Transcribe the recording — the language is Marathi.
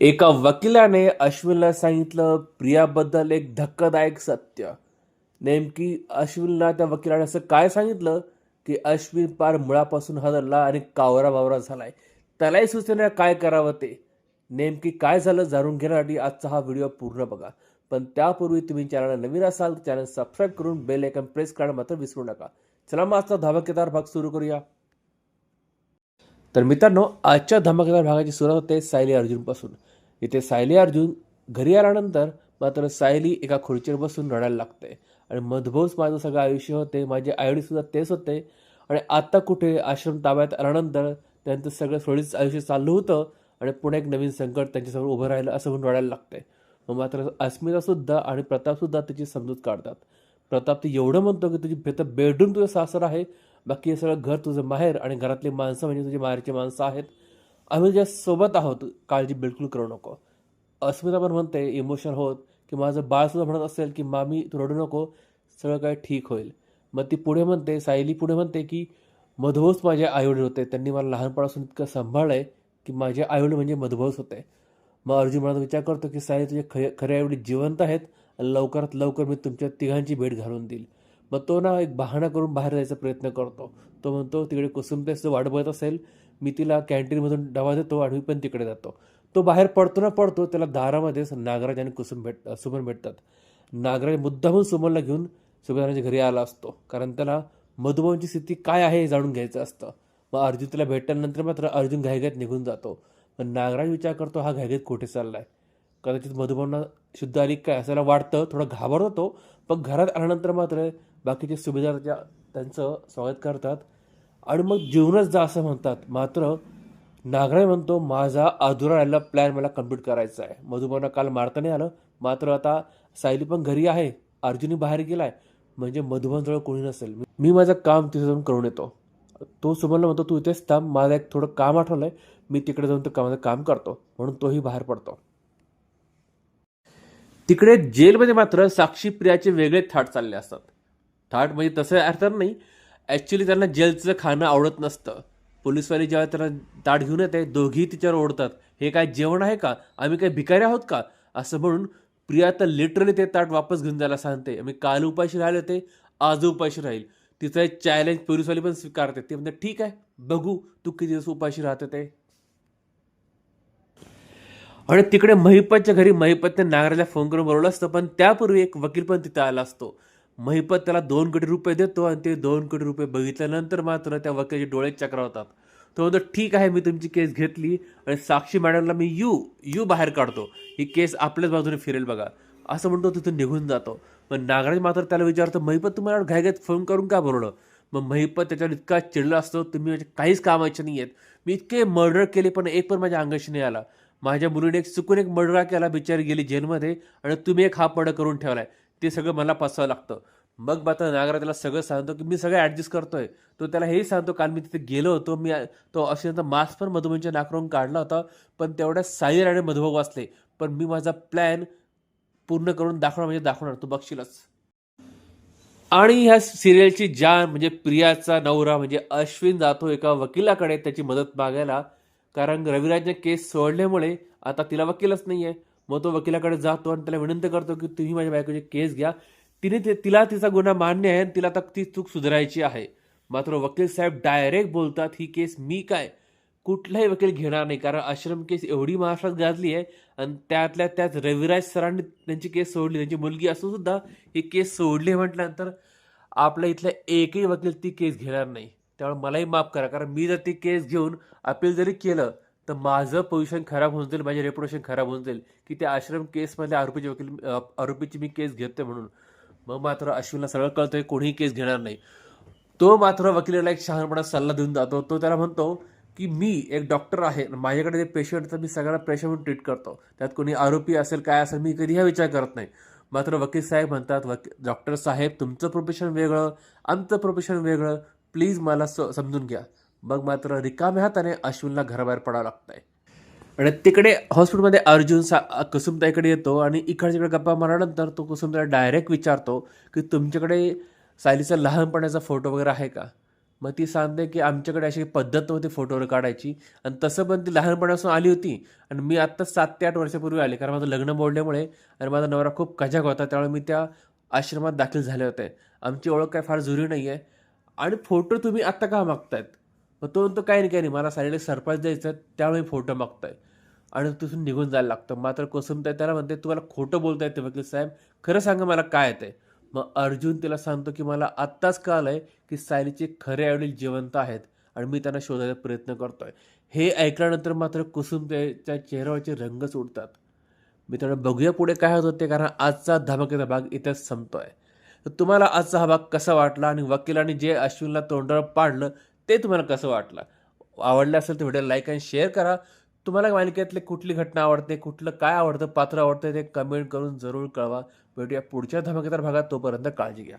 एका वकिलाने अश्विनला सांगितलं प्रियाबद्दल एक धक्कादायक सत्य. नेमकी अश्विनला त्या वकिलाने असं काय सांगितलं की अश्विन पार मुळापासून हजरला आणि कावरा बावरा झालाय. त्यालाही सूचना काय करावं ते? नेमकी काय झालं जाणून घेण्यासाठी आजचा हा व्हिडिओ पूर्ण बघा. पण त्यापूर्वी तुम्ही चॅनल नवीन असाल तर चॅनल सबस्क्राईब करून बेल आयकन प्रेस करायला मात्र विसरू नका. चला मग आजचा धावकेदार भाग सुरू करूया. तर मित्रांनो आजच्या धमाकेदार भागाची सुरुवात होते सायली अर्जुनपासून. इथे सायली अर्जुन घरी आल्यानंतर मात्र सायली एका खुर्चीवर बसून रडायला लागते. आणि मधभोस माझं सगळं आयुष्य होते माझे आईडीसुद्धा तेच होते. आणि आता कुठे आश्रम ताब्यात आल्यानंतर त्यांचं सगळं सोडीच आयुष्य चाललं होतं आणि पुन्हा एक नवीन संकट त्यांच्यासमोर उभं राहिलं असं म्हणून रडायला लागते. मग मात्र अस्मितासुद्धा आणि प्रतापसुद्धा त्याची समजूत काढतात. प्रताप ते एवढं म्हणतो की तुझी फक्त बेडरूम तुझं सासर आहे बाकी हे सगळं घर तुझं माहेर आणि घरातली माणसं म्हणजे तुझी माहेरची माणसं आहेत. आम्ही तुझ्या सोबत आहोत. काळजी बिलकुल करू नको. अस्मिता पण म्हणते इमोशनल होत. की माझं बाळसुद्धा म्हणत असेल की मामी तू रडू नको. सगळं काय ठीक होईल. मग ती पुढे म्हणते सायली पुढे म्हणते की मधुभाऊस माझे आईवडील होते. त्यांनी मला लहानपणापासून इतकं सांभाळलं आहे की माझे आईवडील म्हणजे मधुभाऊस होते. मग अर्जुन मला विचार करतो की सायली तुझे खरे खरे आईवडील जिवंत आहेत. आणि लवकरात लवकर मी तुमच्या तिघांची भेट घालून देईल. मग तो ना एक बहाणा करून बाहेर जायचा प्रयत्न करतो. तो म्हणतो तिकडे कुसुमतेस वाट बघत असेल मी तिला कॅन्टीनमधून डबा देतो आणि मी पण तिकडे जातो. तो बाहेर पडतो ना पडतो त्याला दारामध्येच नागराज आणि कुसुम भेट सुमन भेटतात. नागराज मुद्दामून सुमनला घेऊन सुभेदाराच्या घरी आला असतो कारण त्याला मधुबनची स्थिती काय आहे हे जाणून घ्यायचं असतं. मग अर्जुन त्याला भेटल्यानंतर मात्र अर्जुन घाईघाईत निघून जातो. पण नागराज विचार करतो हा घाईघाईत कुठे आहे कदाचित मधुबना शुद्ध आली काय असायला वाटतं थोडं घाबरतो होतो. पण घरात आल्यानंतर मात्र बाकीचे सुभेदार त्या त्यांचं स्वागत करतात. आणि मग जीवनच जा असं म्हणतात. मात्र नागराय म्हणतो माझा अधुरा राहिला प्लॅन मला कंप्लीट करायचा आहे. मधुबना काल मारता नाही आलं. मात्र आता सायली पण घरी आहे. अर्जुनी बाहेर गेलाय. म्हणजे मधुभाऊंजवळ कोणी नसेल. मी- माझं काम तिथे जाऊन करून येतो. तो सुमनला म्हणतो तू इथेच थांब. माझं एक थोडं काम आठवलं आहे मी तिकडे जाऊन ते कामाचं काम करतो. म्हणून तोही बाहेर पडतो. तिकडे जेलमध्ये मात्र साक्षी प्रियाचे वेगळे थाट चालले असतात. थाट म्हणजे तसं अर्थ नाही ॲक्च्युली त्यांना जेलचं खाणं आवडत नसतं. पोलीसवाले जेव्हा त्यांना ताट घेऊन येते दोघी तिच्यावर ओढतात हे काय जेवण आहे का? आम्ही काय भिकारी आहोत का? असं म्हणून प्रिया तर लिटरली ते ताट वापस घेऊन जायला सांगते. आम्ही काल उपाशी राहिले होते आज उपाशी राहील. तिचं एक चॅलेंज पोलीसवाले पण स्वीकारते ते म्हणते ठीक आहे बघू तू किती दिवस उपाशी राहते ते आणि तिकडे महिपतच्या घरी महिपतने नागराजला फोन करून बोलवलं असतं पण त्यापूर्वी एक वकील पण तिथे आला असतो. महिपत त्याला दोन कोटी रुपये देतो आणि ते दोन कोटी रुपये बघितल्यानंतर मात्र त्या वकिलाचे डोळे चक्र होतात तो म्हणतो ठीक आहे मी तुमची केस घेतली आणि साक्षी मॅडमला मी यू यू बाहेर काढतो. ही केस आपल्याच बाजूने फिरेल बघा. असं म्हणतो तिथून निघून जातो. मग नागराज मात्र त्याला विचारतो महिपत तुम्हाला घायघायत फोन करून का बोलवलं? मग महिपत त्याच्यावर इतका चिडला असतो तुम्ही म्हणजे काहीच कामाचे नाही आहेत मी इतके मर्डर केले पण एक पण माझ्या अंगाशी नाही आला. माझ्या मुलीने एक चुकून एक मर्डरा केला बिचारी गेली जेलमध्ये आणि तुम्ही एक हा पड करून ठेवला आहे ते सगळं मला पसावं लागतं. मग मात्र नागरा त्याला सगळं सांगतो की मी सगळं ॲडजस्ट करतोय. तो त्याला हेही सांगतो काल मी तिथे गेलो होतो. मी तो अत्यंत मास्क पण मधुमेहच्या नाकरून काढला होता. पण तेवढ्या साईर आणि मधुभाऊ वाचले. पण मी माझा प्लॅन पूर्ण करून दाखवणार म्हणजे दाखवणार. तू बघशीलच. आणि ह्या सिरियलची जान म्हणजे प्रियाचा नवरा म्हणजे अश्विन जातो एका वकिलाकडे. त्याची मदत मागायला कारण रविराजने केस सोडल्यामुळे आता तिला वकीलच नाही आहे मग तो वकिलाकडे जातो आणि त्याला विनंती करतो की तुम्ही माझ्या बायकोचे केस घ्या. तिने ते तिला तिचा गुन्हा मान्य आहे आणि तिला आता ती चूक सुधारायची आहे. मात्र वकील साहेब डायरेक्ट बोलतात ही केस मी काय? कुठलाही वकील घेणार नाही. कारण आश्रम केस एवढी महाराष्ट्रात गाजली आहे आणि त्यातल्या त्यात रविराज सरांनी त्यांची केस सोडली. त्यांची मुलगी असून सुद्धा ही केस सोडली म्हटल्यानंतर आपल्या इथल्या एकही वकील ती केस घेणार नाही. त्यामुळे मलाही माफ करा कारण मी जर ती केस घेऊन अपील जरी केलं तर माझं पोझिशन खराब होऊन जाईल माझे रेप्युटेशन खराब होऊन जाईल की त्या आश्रम केसमधल्या आरोपीची वकील आरोपीची मी केस घेते म्हणून. मग मात्र अश्विनला सरळ कळतोय कोणीही केस घेणार नाही. तो मात्र वकिलाला एक शहाणपणा सल्ला देऊन जातो. तो त्याला म्हणतो की मी एक डॉक्टर आहे माझ्याकडे जे पेशंट तर मी सगळ्यांना पेशंट म्हणून ट्रीट करतो. त्यात कोणी आरोपी असेल काय असेल मी कधी हा विचार करत नाही. मात्र वकील साहेब म्हणतात वकी डॉक्टर साहेब तुमचं प्रोफेशन वेगळं आमचं प्रोफेशन वेगळं प्लीज मला स समजून घ्या. मग मात्र रिकाम्या हाताने अश्विनला घराबाहेर पडावं लागतंय. आणि तिकडे हॉस्पिटलमध्ये अर्जुन सा कुसुमताईकडे येतो आणि इकडच्याकडे गप्पा मारल्यानंतर तो कुसुमताई डायरेक्ट विचारतो की तुमच्याकडे सायलीचा लहानपणाचा फोटो वगैरे आहे का? मग ती सांगते की आमच्याकडे अशी पद्धत नव्हती फोटोवर काढायची. आणि तसं पण ती लहानपणापासून आली होती. आणि मी आत्ता सात ते आठ वर्षापूर्वी आले. कारण माझं लग्न मोडल्यामुळे आणि माझा नवरा खूप कजाक होता. त्यामुळे मी त्या आश्रमात दाखल झाले होते. आमची ओळख काय फार जुरी नाही आहे आणि फोटो तुम्ही आत्ता का मागतायत? मग तो म्हणतो काही नाही काही नाही. मला साडीला सरप्राईज द्यायचं आहे, त्यामुळे फोटो मागतोय. आणि तिथून निघून जायला लागतं. मात्र कोसमताय त्याला म्हणते तुम्हाला खोटं बोलता येते वकील साहेब. खरं सांगा मला काय येते मग अर्जुन तिला सांगतो की मला आत्ताच कळलं आहे की सायलीचे खरे आईवडील जिवंत आहेत आणि मी त्यांना शोधायचा प्रयत्न करतोय. हे ऐकल्यानंतर मात्र कुसुमतेच्या चेहऱ्यावरचे रंगच उडतात. मी बघूया पुढे काय होत होते कारण आजचा धमाकेचा भाग इथेच आहे तर तुम्हाला आजचा हा भाग कसा वाटला आणि वकिलांनी जे अश्विनला तोंडावर पाडलं ते तुम्हाला कसं वाटलं? आवडलं असेल तर व्हिडिओ लाईक आणि शेअर करा. तुम्हाला मालिकेतले कुठली घटना आवडते कुठलं काय आवडतं पात्र आवडतं ते कमेंट करून जरूर कळवा. भेटूया पुढच्या धमाकेदार भागात तोपर्यंत काळजी घ्या.